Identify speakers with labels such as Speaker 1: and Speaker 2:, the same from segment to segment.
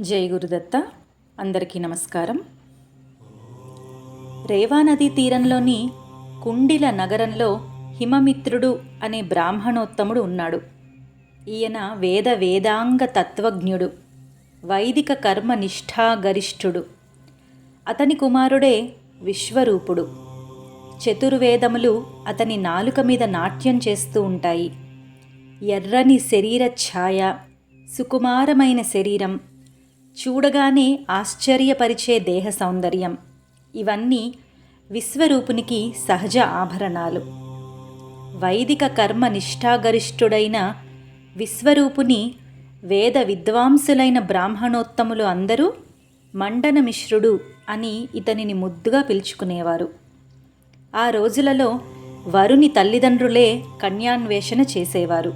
Speaker 1: జై గురుదత్త. అందరికీ నమస్కారం. రేవా నదీ తీరంలోని కుండిల నగరంలో హిమమిత్రుడు అనే బ్రాహ్మణోత్తముడు ఉన్నాడు. ఈయన వేద వేదాంగ తత్వజ్ఞుడు వైదిక కర్మ నిష్ఠాగరిష్ఠుడు. అతని కుమారుడే విశ్వరూపుడు. చతుర్వేదములు అతని నాలుక మీద నాట్యం చేస్తూ ఉంటాయి. ఎర్రని శరీర ఛాయ సుకుమారమైన శరీరం చూడగానే ఆశ్చర్యపరిచే దేహ సౌందర్యం. ఇవన్నీ విశ్వరూపునికి సహజ ఆభరణాలు. వైదిక కర్మ నిష్ఠాగరిష్ఠుడైన విశ్వరూపుని వేద విద్వాంసులైన బ్రాహ్మణోత్తములు అందరూ మండన మిశ్రుడు అని ఇతనిని ముద్దుగా పిలుచుకునేవారు. ఆ రోజులలో వరుని తల్లిదండ్రులే కన్యాన్వేషణ చేసేవారు.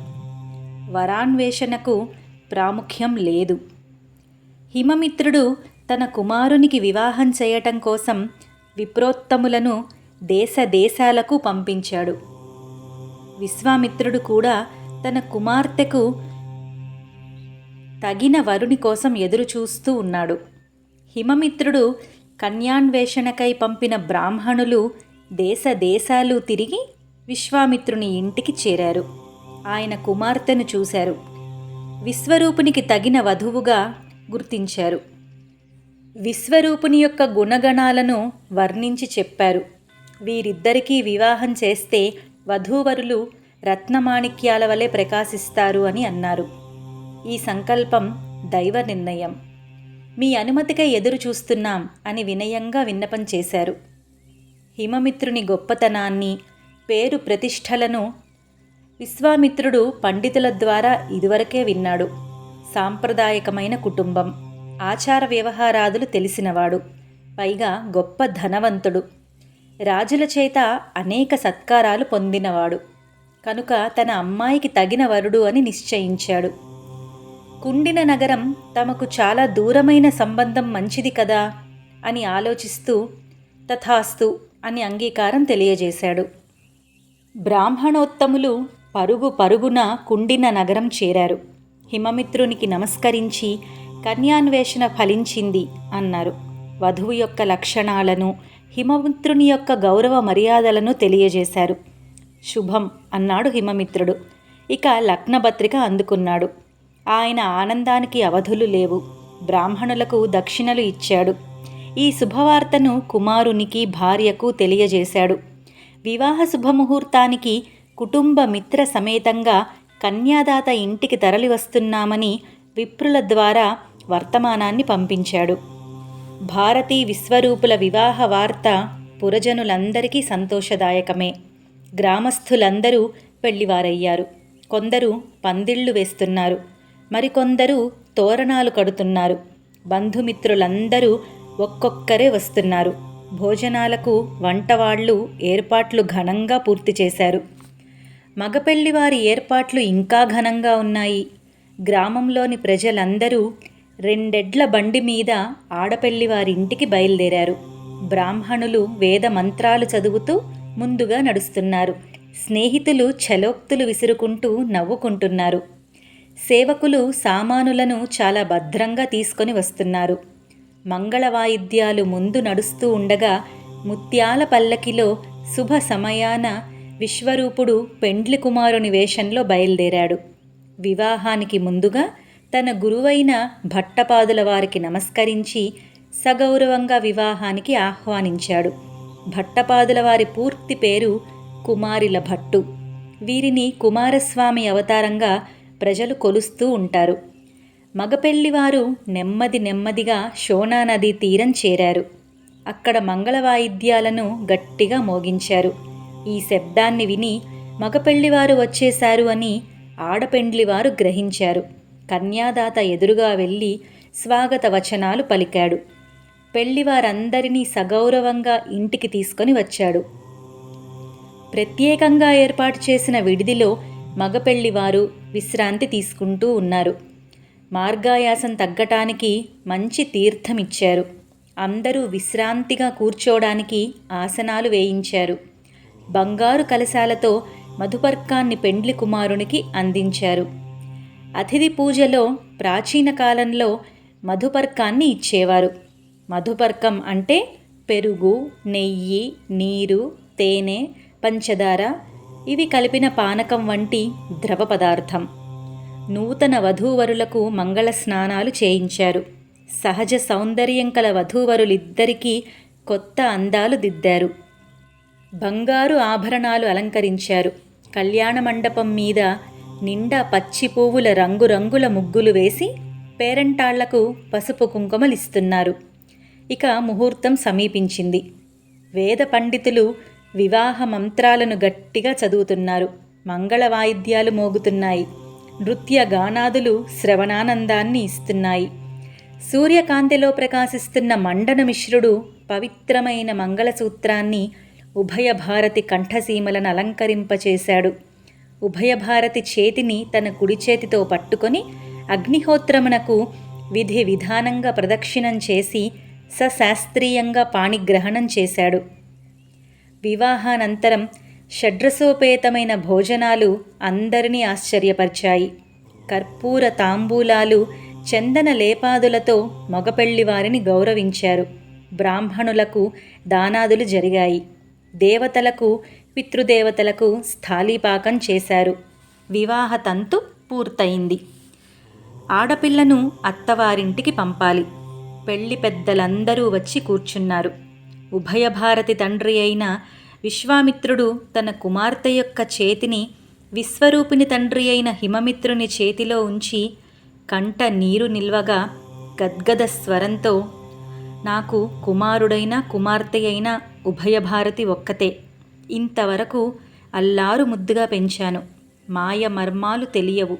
Speaker 1: వరాన్వేషణకు ప్రాముఖ్యం లేదు. హిమమిత్రుడు తన కుమారునికి వివాహం చేయటం కోసం విప్రోత్తములను దేశ దేశాలకు పంపించాడు. విశ్వామిత్రుడు కూడా తన కుమార్తెకు తగిన వరుని కోసం ఎదురుచూస్తూ ఉన్నాడు. హిమమిత్రుడు కన్యాన్వేషణకై పంపిన బ్రాహ్మణులు దేశ దేశాలు తిరిగి విశ్వామిత్రుని ఇంటికి చేరారు. ఆయన కుమార్తెను చూశారు. విశ్వరూపునికి తగిన వధువుగా గుర్తించారు. విశ్వరూపుని యొక్క గుణగణాలను వర్ణించి చెప్పారు. వీరిద్దరికీ వివాహం చేస్తే వధూవరులు రత్నమాణిక్యాల వలె ప్రకాశిస్తారు అని అన్నారు. ఈ సంకల్పం దైవ నిర్ణయం. మీ అనుమతికై ఎదురు చూస్తున్నాం అని వినయంగా విన్నపం చేశారు. హిమమిత్రుని గొప్పతనాన్ని పేరు ప్రతిష్టలను విశ్వామిత్రుడు పండితుల ద్వారా ఇదివరకే విన్నాడు. సాంప్రదాయకమైన కుటుంబం. ఆచార వ్యవహారాదులు తెలిసినవాడు. పైగా గొప్ప ధనవంతుడు. రాజుల చేత అనేక సత్కారాలు పొందినవాడు. కనుక తన అమ్మాయికి తగిన వరుడు అని నిశ్చయించాడు. కుండిన నగరం తమకు చాలా దూరమైన సంబంధం మంచిది కదా? అని ఆలోచిస్తూ తథాస్తు అని అంగీకారం తెలియజేశాడు. బ్రాహ్మణోత్తములు పరుగు పరుగున కుండిన నగరం చేరారు. హిమమిత్రునికి నమస్కరించి కన్యాన్వేషణ ఫలించింది అన్నారు. వధువు యొక్క లక్షణాలను హిమమిత్రుని యొక్క గౌరవ మర్యాదలను తెలియజేశారు. శుభం అన్నాడు హిమమిత్రుడు. ఇక లగ్నపత్రిక అందుకున్నాడు. ఆయన ఆనందానికి అవధులు లేవు. బ్రాహ్మణులకు దక్షిణలు ఇచ్చాడు. ఈ శుభవార్తను కుమారునికి భార్యకు తెలియజేశాడు. వివాహ శుభముహూర్తానికి కుటుంబ మిత్ర సమేతంగా కన్యాదాత ఇంటికి తరలి వస్తున్నామని విప్రుల ద్వారా వర్తమానాన్ని పంపించాడు. భారతీ విశ్వరూపుల వివాహ వార్త పురజనులందరికీ సంతోషదాయకమే. గ్రామస్థులందరూ పెళ్ళివారయ్యారు. కొందరు పందిళ్ళు వేస్తున్నారు. మరికొందరు తోరణాలు కడుతున్నారు. బంధుమిత్రులందరూ ఒక్కొక్కరే వస్తున్నారు. భోజనాలకు వంటవాళ్ళు ఏర్పాట్లు ఘనంగా పూర్తి చేశారు. మగపెళ్ళివారి ఏర్పాట్లు ఇంకా ఘనంగా ఉన్నాయి. గ్రామంలోని ప్రజలందరూ రెండెడ్ల బండి మీద ఆడపెళ్ళివారి ఇంటికి బయలుదేరారు. బ్రాహ్మణులు వేద మంత్రాలు చదువుతూ ముందుగా నడుస్తున్నారు. స్నేహితులు చలోక్తులు విసురుకుంటూ నవ్వుకుంటున్నారు. సేవకులు సామానులను చాలా భద్రంగా తీసుకొని వస్తున్నారు. మంగళ వాయిద్యాలు ముందు నడుస్తూ ఉండగా ముత్యాల పల్లకిలో శుభ సమయాన విశ్వరూపుడు పెండ్లి కుమారుని వేషంలో బయలుదేరాడు. వివాహానికి ముందుగా తన గురువైన భట్టపాదుల వారికి నమస్కరించి సగౌరవంగా వివాహానికి ఆహ్వానించాడు. భట్టపాదుల వారి పూర్తి పేరు కుమారిల భట్టు. వీరిని కుమారస్వామి అవతారంగా ప్రజలు కొలుస్తూ ఉంటారు. మగపెళ్ళివారు నెమ్మది నెమ్మదిగా శోణా నదీ తీరం చేరారు. అక్కడ మంగళ వాయిద్యాలను గట్టిగా మోగించారు. ఈ శబ్దాన్ని విని మగపెళ్ళివారు వచ్చేశారు అని ఆడపెండ్లివారు గ్రహించారు. కన్యాదాత ఎదురుగా వెళ్ళి స్వాగత వచనాలు పలికాడు. పెళ్ళివారందరినీ సగౌరవంగా ఇంటికి తీసుకొని వచ్చాడు. ప్రత్యేకంగా ఏర్పాటు చేసిన విడిదిలో మగపెళ్ళివారు విశ్రాంతి తీసుకుంటూ ఉన్నారు. మార్గాయాసం తగ్గటానికి మంచి తీర్థమిచ్చారు. అందరూ విశ్రాంతిగా కూర్చోడానికి ఆసనాలు వేయించారు. బంగారు కలశాలతో మధుపర్కాన్ని పెండ్లి కుమారునికి అందించారు. అతిథి పూజలో ప్రాచీన కాలంలో మధుపర్కాన్ని ఇచ్చేవారు. మధుపర్కం అంటే పెరుగు నెయ్యి నీరు తేనె పంచదార ఇవి కలిపిన పానకం వంటి ద్రవ పదార్థం. నూతన వధూవరులకు మంగళ స్నానాలు చేయించారు. సహజ సౌందర్యం కల వధూవరులిద్దరికీ కొత్త అందాలు దిద్దారు. బంగారు ఆభరణాలు అలంకరించారు. కళ్యాణ మండపం మీద నిండా పచ్చి పువ్వుల రంగురంగుల ముగ్గులు వేసి పేరంటాళ్ళకు పసుపు కుంకుమలిస్తున్నారు. ఇక ముహూర్తం సమీపించింది. వేద పండితులు వివాహ మంత్రాలను గట్టిగా చదువుతున్నారు. మంగళ వాయిద్యాలు మోగుతున్నాయి. నృత్య గానాదులు శ్రవణానందాన్ని ఇస్తున్నాయి. సూర్యకాంతిలో ప్రకాశిస్తున్న మండన మిశ్రుడు పవిత్రమైన మంగళసూత్రాన్ని ఉభయ భారతి కంఠసీమలను అలంకరింపచేశాడు. ఉభయ భారతి చేతిని తన కుడి చేతితో పట్టుకొని అగ్నిహోత్రమునకు విధి విధానంగా ప్రదక్షిణం చేసి సశాస్త్రీయంగా పాణిగ్రహణం చేశాడు. వివాహానంతరం షడ్రసోపేతమైన భోజనాలు అందరినీ ఆశ్చర్యపరిచాయి. కర్పూర తాంబూలాలు చందన లేపాదులతో మగపెళ్ళివారిని గౌరవించారు. బ్రాహ్మణులకు దానాదులు జరిగాయి. దేవతలకు పితృదేవతలకు స్థాళీపాకం చేశారు. వివాహ తంతు పూర్తయింది. ఆడపిల్లను అత్తవారింటికి పంపాలి. పెళ్ళి పెద్దలందరూ వచ్చి కూర్చున్నారు. ఉభయ భారతి తండ్రి అయిన విశ్వామిత్రుడు తన కుమార్తె యొక్క చేతిని విశ్వరూపిణి తండ్రి అయిన హిమమిత్రుని చేతిలో ఉంచి కంట నీరు నిల్వగా గద్గద స్వరంతో నాకు కుమారుడైన కుమార్తె అయిన ఉభయభారతి ఒక్కతే. ఇంతవరకు అల్లారు ముద్దుగా పెంచాను. మాయ మర్మాలు తెలియవు.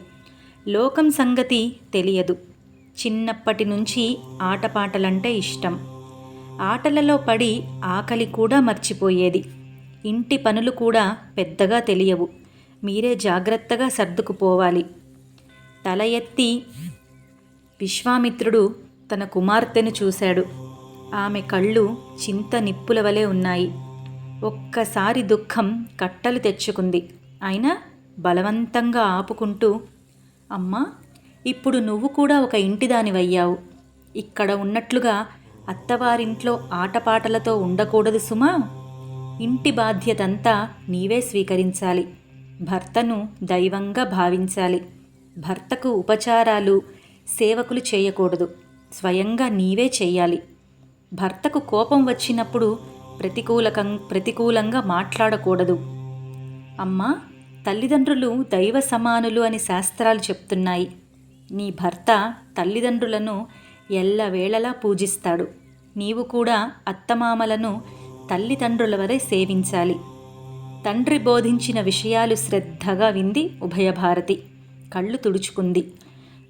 Speaker 1: లోకం సంగతి తెలియదు. చిన్నప్పటి నుంచి ఆటపాటలంటే ఇష్టం. ఆటలలో పడి ఆకలి కూడా మర్చిపోయేది. ఇంటి పనులు కూడా పెద్దగా తెలియవు. మీరే జాగ్రత్తగా సర్దుకుపోవాలి. తల ఎత్తి విశ్వామిత్రుడు తన కుమార్తెను చూశాడు. ఆమె కళ్ళు చింత నిప్పుల వలె ఉన్నాయి. ఒక్కసారి దుఃఖం కట్టలు తెచ్చుకుంది. అయినా బలవంతంగా ఆపుకుంటూ అమ్మా ఇప్పుడు నువ్వు కూడా ఒక ఇంటిదానివయ్యావు. ఇక్కడ ఉన్నట్లుగా అత్తవారింట్లో ఆటపాటలతో ఉండకూడదు సుమా. ఇంటి బాధ్యతంతా నీవే స్వీకరించాలి. భర్తను దైవంగా భావించాలి. భర్తకు ఉపచారాలు సేవకులు చేయకూడదు. స్వయంగా నీవే చెయ్యాలి. భర్తకు కోపం వచ్చినప్పుడు ప్రతికూలకం ప్రతికూలంగా మాట్లాడకూడదు. అమ్మా తల్లిదండ్రులు దైవ సమానులు అని శాస్త్రాలు చెప్తున్నాయి. నీ భర్త తల్లిదండ్రులను ఎల్లవేళలా పూజిస్తాడు. నీవు కూడా అత్తమామలను తల్లిదండ్రుల వరే సేవించాలి. తండ్రి బోధించిన విషయాలు శ్రద్ధగా వింది ఉభయభారతి. కళ్ళు తుడుచుకుంది.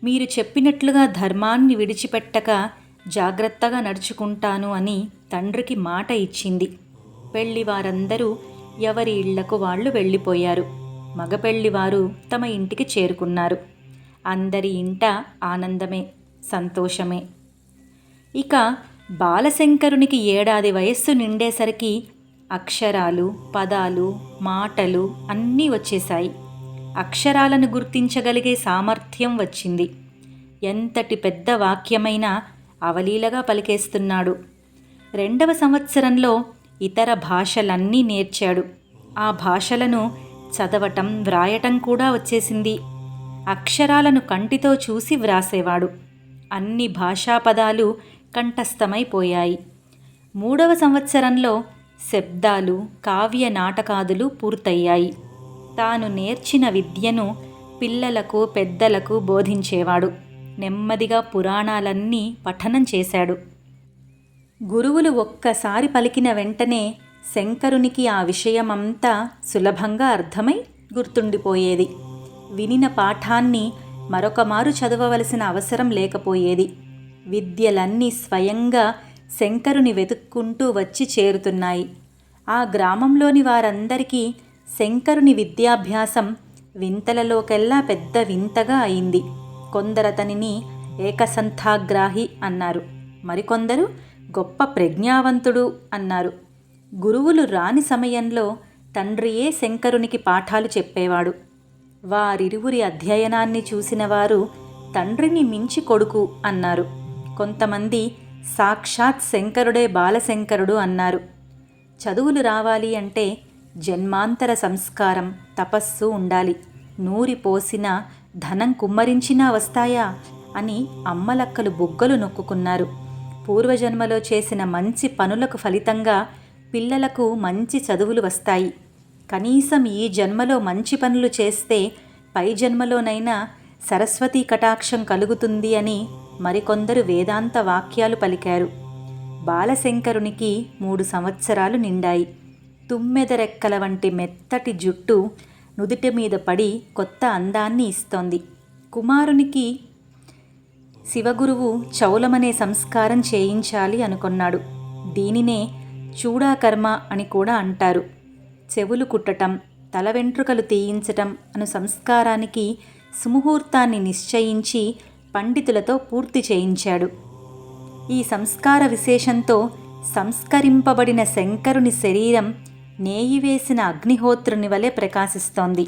Speaker 1: మీరు చెప్పినట్లుగా ధర్మాన్ని విడిచిపెట్టక జాగ్రత్తగా నడుచుకుంటాను అని తండ్రికి మాట ఇచ్చింది. పెళ్ళి వారందరూ ఎవరి ఇళ్ళకు వాళ్ళు వెళ్ళిపోయారు. మగపెళ్ళివారు తమ ఇంటికి చేరుకున్నారు. అందరి ఇంట ఆనందమే సంతోషమే. ఇక బాలశంకరునికి ఏడాది వయస్సు నిండేసరికి అక్షరాలు పదాలు మాటలు అన్నీ వచ్చేశాయి. అక్షరాలను గుర్తించగలిగే సామర్థ్యం వచ్చింది. ఎంతటి పెద్ద వాక్యమైనా అవలీలగా పలికేస్తున్నాడు. రెండవ సంవత్సరంలో ఇతర భాషలన్నీ నేర్చాడు. ఆ భాషలను చదవటం వ్రాయటం కూడా వచ్చేసింది. అక్షరాలను కంటితో చూసి వ్రాసేవాడు. అన్ని భాషా పదాలు కంఠస్థమైపోయాయి మూడవ సంవత్సరంలో శబ్దాలు కావ్య నాటకాదులు పూర్తయ్యాయి. తాను నేర్చిన విద్యను పిల్లలకు పెద్దలకు బోధించేవాడు. నెమ్మదిగా పురాణాలన్నీ పఠనం చేశాడు. గురువులు ఒక్కసారి పలికిన వెంటనే శంకరునికి ఆ విషయమంతా సులభంగా అర్థమై గుర్తుండిపోయేది. వినిన పాఠాన్ని మరొకమారు చదవవలసిన అవసరం లేకపోయేది. విద్యలన్నీ స్వయంగా శంకరుని వెతుక్కుంటూ వచ్చి చేరుతున్నాయి. ఆ గ్రామంలోని వారందరికీ శంకరుని విద్యాభ్యాసం వింతలలోకెల్లా పెద్ద వింతగా అయింది. కొందరతనిని ఏకసంథాగ్రాహి అన్నారు. మరికొందరు గొప్ప ప్రజ్ఞావంతుడు అన్నారు. గురువులు రాని సమయంలో తండ్రియే శంకరునికి పాఠాలు చెప్పేవాడు. వారిరువురి అధ్యయనాన్ని చూసిన వారు తండ్రిని మించి కొడుకు అన్నారు. కొంతమంది సాక్షాత్ శంకరుడే బాలశంకరుడు అన్నారు. చదువులు రావాలి అంటే జన్మాంతర సంస్కారం తపస్సు ఉండాలి. నూరి పోసిన ధనం కుమ్మరించినా వస్తాయా? అని అమ్మలక్కలు బుగ్గలు నొక్కుకున్నారు. పూర్వజన్మలో చేసిన మంచి పనులకు ఫలితంగా పిల్లలకు మంచి చదువులు వస్తాయి. కనీసం ఈ జన్మలో మంచి పనులు చేస్తే పై జన్మలోనైనా సరస్వతీ కటాక్షం కలుగుతుంది అని మరికొందరు వేదాంత వాక్యాలు పలికారు. బాలశంకరునికి మూడు సంవత్సరాలు నిండాయి. తుమ్మెదరెక్కల వంటి మెత్తటి జుట్టు నుదుటి మీద పడి కొత్త అందాన్ని ఇస్తోంది. కుమారునికి శివగురువు చౌలమనే సంస్కారం చేయించాలి అనుకున్నాడు. దీనినే చూడాకర్మ అని కూడా అంటారు. చెవులు కుట్టటం తల వెంట్రుకలు తీయించటం అను సంస్కారానికి సుముహూర్తాన్ని నిశ్చయించి పండితులతో పూర్తి చేయించాడు. ఈ సంస్కార విశేషంతో సంస్కరింపబడిన శంకరుని శరీరం నేయి వేసిన అగ్నిహోత్రుని వలె ప్రకాశిస్తోంది.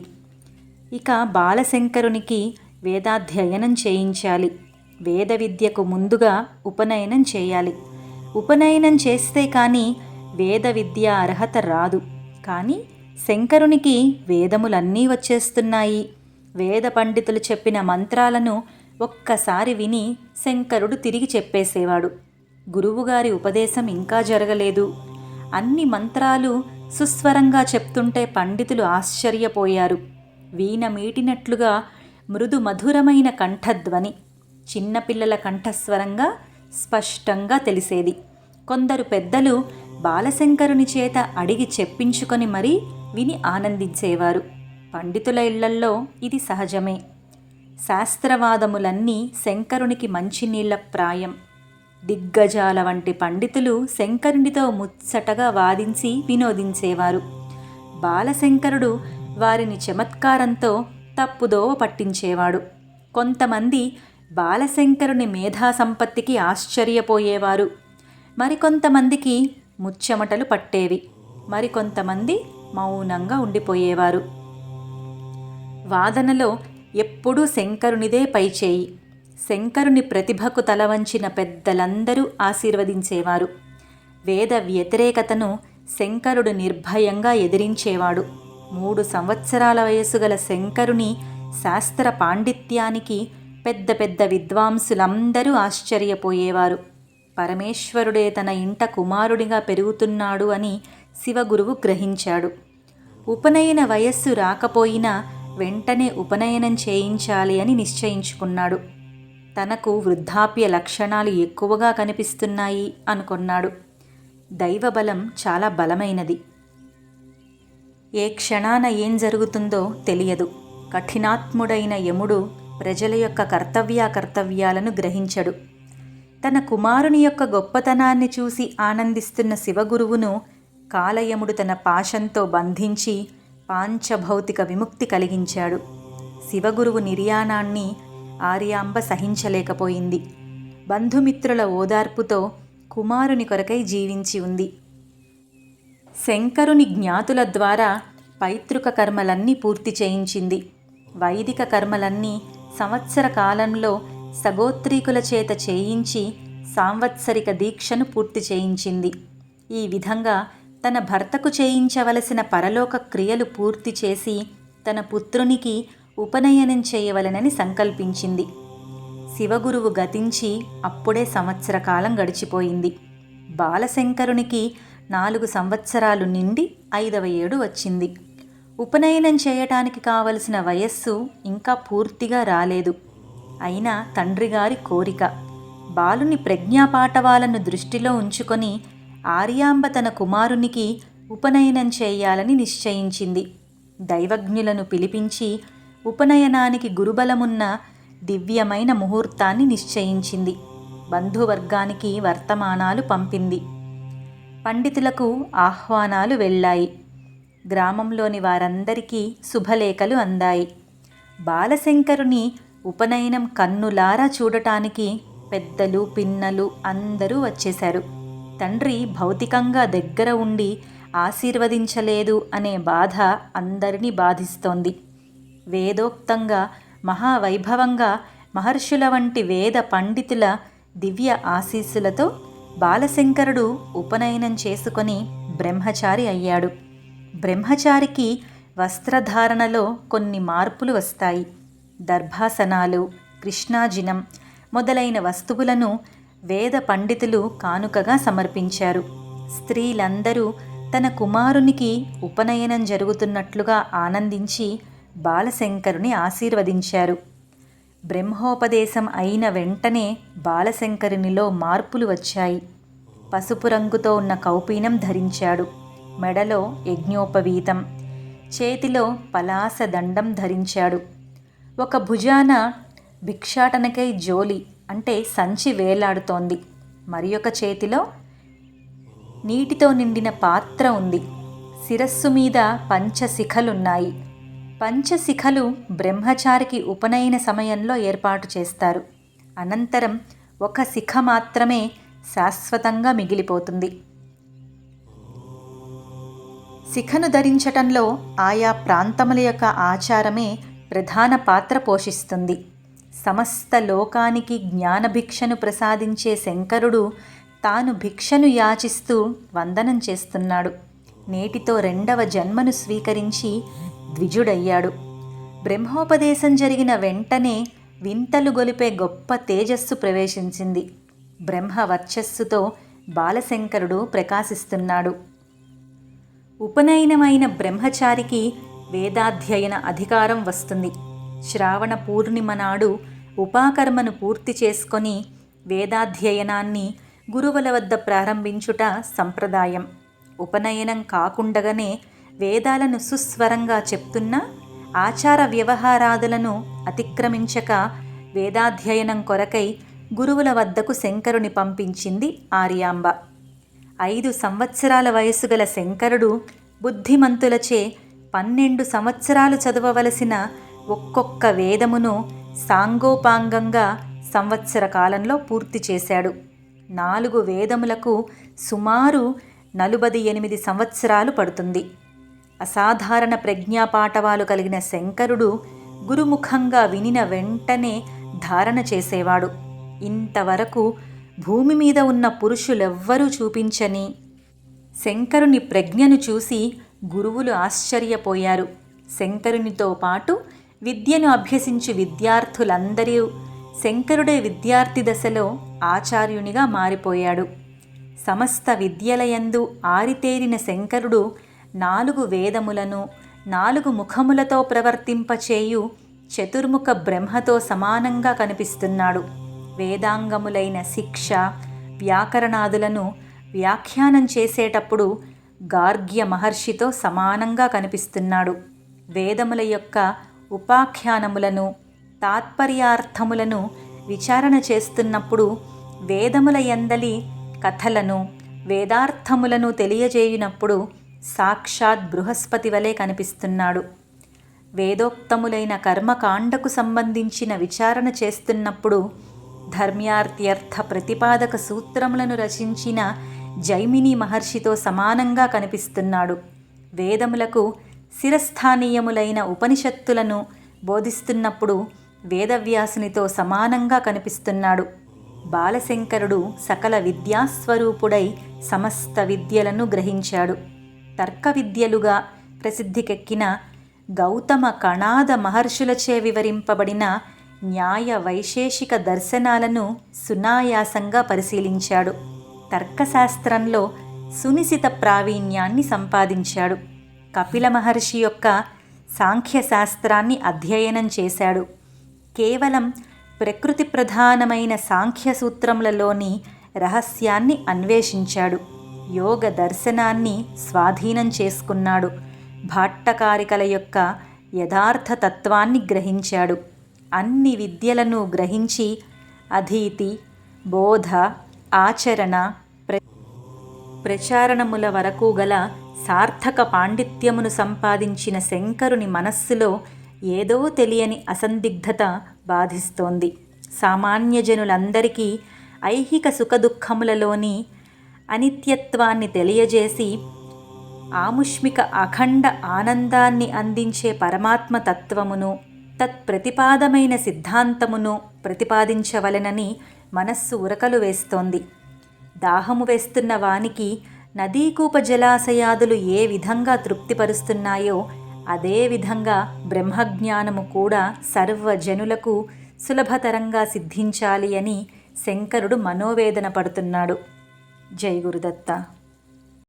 Speaker 1: ఇక బాలశంకరునికి వేదాధ్యయనం చేయించాలి. వేద విద్యకు ముందుగా ఉపనయనం చేయాలి. ఉపనయనం చేస్తే కానీ వేద విద్య అర్హత రాదు. కానీ శంకరునికి వేదములన్నీ వచ్చేస్తున్నాయి. వేద పండితులు చెప్పిన మంత్రాలను ఒక్కసారి విని శంకరుడు తిరిగి చెప్పేసేవాడు. గురువుగారి ఉపదేశం ఇంకా జరగలేదు. అన్ని మంత్రాలు సుస్వరంగా చెప్తుంటే పండితులు ఆశ్చర్యపోయారు. వీణ మీటినట్లుగా మృదు మధురమైన కంఠధ్వని చిన్నపిల్లల కంఠస్వరంగా స్పష్టంగా తెలిసేది. కొందరు పెద్దలు బాలశంకరుని చేత అడిగి చెప్పించుకొని మరీ విని ఆనందించేవారు. పండితుల ఇళ్ళల్లో ఇది సహజమే. శాస్త్రవాదములన్నీ శంకరునికి మంచినీళ్ళ ప్రాయం. దిగ్గజాల వంటి పండితులు శంకరునితో ముచ్చటగా వాదించి వినోదించేవారు. బాలశంకరుడు వారిని చమత్కారంతో తప్పుదోవ పట్టించేవాడు. కొంతమంది బాలశంకరుని మేధా సంపత్తికి ఆశ్చర్యపోయేవారు. మరికొంతమందికి ముచ్చెమటలు పట్టేవి. మరికొంతమంది మౌనంగా ఉండిపోయేవారు. వాదనలో ఎప్పుడూ శంకరునిదే పైచేయి. శంకరుని ప్రతిభకు తలవంచిన పెద్దలందరూ ఆశీర్వదించేవారు. వేద వ్యతిరేకతను శంకరుడు నిర్భయంగా ఎదిరించేవాడు. మూడు సంవత్సరాల వయసు గల శంకరుని శాస్త్ర పాండిత్యానికి పెద్ద పెద్ద విద్వాంసులందరూ ఆశ్చర్యపోయేవారు. పరమేశ్వరుడే తన ఇంట కుమారుడిగా పెరుగుతున్నాడు అని శివగురువు గ్రహించాడు. ఉపనయన వయస్సు రాకపోయినా వెంటనే ఉపనయనం చేయించాలి అని నిశ్చయించుకున్నాడు. తనకు వృద్ధాప్య లక్షణాలు ఎక్కువగా కనిపిస్తున్నాయి అనుకున్నాడు. దైవబలం చాలా బలమైనది. ఏ క్షణాన ఏం జరుగుతుందో తెలియదు. కఠినాత్ముడైన యముడు ప్రజల యొక్క కర్తవ్యాకర్తవ్యాలను గ్రహించడు. తన కుమారుని యొక్క గొప్పతనాన్ని చూసి ఆనందిస్తున్న శివగురువును కాలయముడు తన పాశంతో బంధించి పాంచభౌతిక విముక్తి కలిగించాడు. శివగురువు నిర్యాణాన్ని ఆర్యాంబ సహించలేకపోయింది. బంధుమిత్రుల ఓదార్పుతో కుమారుని కొరకై జీవించి ఉంది. శంకరుని జ్ఞాతుల ద్వారా పైతృక కర్మలన్నీ పూర్తి చేయించింది. వైదిక కర్మలన్నీ సంవత్సర కాలంలో సగోత్రీకుల చేత చేయించి సాంవత్సరిక దీక్షను పూర్తి చేయించింది. ఈ విధంగా తన భర్తకు చేయించవలసిన పరలోక క్రియలు పూర్తి చేసి తన పుత్రునికి ఉపనయనం చేయవలనని సంకల్పించింది. శివగురువు గతించి అప్పుడే సంవత్సర కాలం గడిచిపోయింది. బాలశంకరునికి నాలుగు సంవత్సరాలు నిండి ఐదవ ఏడు వచ్చింది. ఉపనయనం చేయటానికి కావలసిన వయస్సు ఇంకా పూర్తిగా రాలేదు. అయినా తండ్రిగారి కోరిక బాలుని ప్రజ్ఞాపాఠవాలను దృష్టిలో ఉంచుకొని ఆర్యాంబ తన కుమారునికి ఉపనయనం చేయాలని నిశ్చయించింది. దైవజ్ఞులను పిలిపించి ఉపనయనానికి గురుబలమున్న దివ్యమైన ముహూర్తాన్ని నిశ్చయించింది. బంధువర్గానికి వర్తమానాలు పంపింది. పండితులకు ఆహ్వానాలు వెళ్ళాయి. గ్రామంలోని వారందరికీ శుభలేఖలు అందాయి. బాలశంకరుని ఉపనయనం కన్నులారా చూడటానికి పెద్దలు పిన్నలు అందరూ వచ్చేశారు. తండ్రి భౌతికంగా దగ్గర ఉండి ఆశీర్వదించలేదు అనే బాధ అందరినీ బాధిస్తోంది. వేదోక్తంగా మహావైభవంగా మహర్షుల వంటి వేద పండితుల దివ్య ఆశీస్సులతో బాలశంకరుడు ఉపనయనం చేసుకొని బ్రహ్మచారి అయ్యాడు. బ్రహ్మచారికి వస్త్రధారణలో కొన్ని మార్పులు వస్తాయి. దర్భాసనాలు కృష్ణాజినం మొదలైన వస్తువులను వేద పండితులు కానుకగా సమర్పించారు. స్త్రీలందరూ తన కుమారునికి ఉపనయనం జరుగుతున్నట్లుగా ఆనందించి బాలశంకరుని ఆశీర్వదించారు. బ్రహ్మోపదేశం అయిన వెంటనే బాలశంకరునిలో మార్పులు వచ్చాయి. పసుపు రంగుతో ఉన్న కౌపీనం ధరించాడు. మెడలో యజ్ఞోపవీతం. చేతిలో పలాస దండం ధరించాడు. ఒక భుజాన భిక్షాటనకై జోలి అంటే సంచి వేలాడుతోంది. మరి ఒక చేతిలో నీటితో నిండిన పాత్ర ఉంది. శిరస్సు మీద పంచశిఖలున్నాయి పంచశిఖలు బ్రహ్మచారికి ఉపనయన సమయంలో ఏర్పాటు చేస్తారు. అనంతరం ఒక శిఖ మాత్రమే శాశ్వతంగా మిగిలిపోతుంది. శిఖను ధరించటంలో ఆయా ప్రాంతముల యొక్క ఆచారమే ప్రధాన పాత్ర పోషిస్తుంది. సమస్త లోకానికి జ్ఞానభిక్షను ప్రసాదించే శంకరుడు తాను భిక్షను యాచిస్తూ వందనం చేస్తున్నాడు. నేటితో రెండవ జన్మను స్వీకరించి ద్విజుడయ్యాడు. బ్రహ్మోపదేశం జరిగిన వెంటనే వింతలు గొలిపే గొప్ప తేజస్సు ప్రవేశించింది. బ్రహ్మ వర్చస్సుతో బాలశంకరుడు ప్రకాశిస్తున్నాడు. ఉపనయనమైన బ్రహ్మచారికి వేదాధ్యయన అధికారం వస్తుంది. శ్రావణ పూర్ణిమ నాడు ఉపాకర్మను పూర్తి చేసుకొని వేదాధ్యయనాన్ని గురువుల వద్ద ప్రారంభించుట సంప్రదాయం. ఉపనయనం కాకుండగానే వేదాలను సుస్వరంగా చెప్తున్న ఆచార వ్యవహారాదులను అతిక్రమించక వేదాధ్యయనం కొరకై గురువుల వద్దకు శంకరుని పంపించింది ఆర్యాంబ. ఐదు సంవత్సరాల వయసు గల శంకరుడు బుద్ధిమంతులచే పన్నెండు సంవత్సరాలు చదవవలసిన ఒక్కొక్క వేదమును సాంగోపాంగంగా సంవత్సర కాలంలో పూర్తి చేశాడు. నాలుగు వేదములకు సుమారు నలుబది ఎనిమిది సంవత్సరాలు పడుతుంది. అసాధారణ ప్రజ్ఞాపాఠవాలు కలిగిన శంకరుడు గురుముఖంగా వినిన వెంటనే ధారణ చేసేవాడు. ఇంతవరకు భూమి మీద ఉన్న పురుషులెవ్వరూ చూపించని శంకరుని ప్రజ్ఞను చూసి గురువులు ఆశ్చర్యపోయారు. శంకరునితో పాటు విద్యను అభ్యసించు విద్యార్థులందరూ శంకరుడే విద్యార్థి దశలో ఆచార్యునిగా మారిపోయాడు. సమస్త విద్యలయందు ఆరితేరిన శంకరుడు నాలుగు వేదములను నాలుగు ముఖములతో ప్రవర్తింపచేయు చతుర్ముఖ బ్రహ్మతో సమానంగా కనిపిస్తున్నాడు. వేదాంగములైన శిక్ష వ్యాకరణాదులను వ్యాఖ్యానం చేసేటప్పుడు గార్గ్య మహర్షితో సమానంగా కనిపిస్తున్నాడు. వేదముల యొక్క ఉపాఖ్యానములను తాత్పర్యార్థములను విచారణ చేస్తున్నప్పుడు వేదముల ఎందలి కథలను వేదార్థములను తెలియజేయునప్పుడు సాక్షాత్ బృహస్పతి వలె కనిపిస్తున్నాడు. వేదోక్తములైన కర్మకాండకు సంబంధించిన విచారణ చేస్తున్నప్పుడు ధర్మ్యార్థ్యర్థ ప్రతిపాదక సూత్రములను రచించిన జైమిని మహర్షితో సమానంగా కనిపిస్తున్నాడు. వేదములకు శిరస్థానీయములైన ఉపనిషత్తులను బోధిస్తున్నప్పుడు వేదవ్యాసునితో సమానంగా కనిపిస్తున్నాడు. బాలశంకరుడు సకల విద్యాస్వరూపుడై సమస్త విద్యలను గ్రహించాడు. తర్క విద్యలుగా ప్రసిద్ధికెక్కిన గౌతమ కణాద మహర్షులచే వివరింపబడిన న్యాయ వైశేషిక దర్శనాలను సునాయాసంగా పరిశీలించాడు. తర్కశాస్త్రంలో సునిశిత ప్రావీణ్యాన్ని సంపాదించాడు. కపిల మహర్షి యొక్క సాంఖ్యశాస్త్రాన్ని అధ్యయనం చేశాడు. కేవలం ప్రకృతి ప్రధానమైన సాంఖ్య సూత్రములలోని రహస్యాన్ని అన్వేషించాడు. యోగ దర్శనాన్ని స్వాధీనం చేసుకున్నాడు. భాట్టకారికల యొక్క యథార్థ తత్వాన్ని గ్రహించాడు. అన్ని విద్యలను గ్రహించి అధీతి బోధ ఆచరణ ప్ర ప్రచారణముల వరకు గల సార్థక పాండిత్యమును సంపాదించిన శంకరుని మనస్సులో ఏదో తెలియని అసందిగ్ధత బాధిస్తోంది. సామాన్య జనులందరికీ ఐహిక సుఖదుఖములలోని అనిత్యత్వాన్ని తెలియజేసి ఆముష్మిక అఖండ ఆనందాన్ని అందించే పరమాత్మ తత్వమును తత్ప్రతిపాదమైన సిద్ధాంతమును ప్రతిపాదించవలెనని మనస్సు ఉరకలు వేస్తోంది. దాహము వేస్తున్న వానికి నదీకూప జలాశయాదులు ఏ విధంగా తృప్తిపరుస్తున్నాయో అదేవిధంగా బ్రహ్మజ్ఞానము కూడా సర్వజనులకు సులభతరంగా సిద్ధించాలి అని శంకరుడు మనోవేదన పడుతున్నాడు. జై గురుదత్త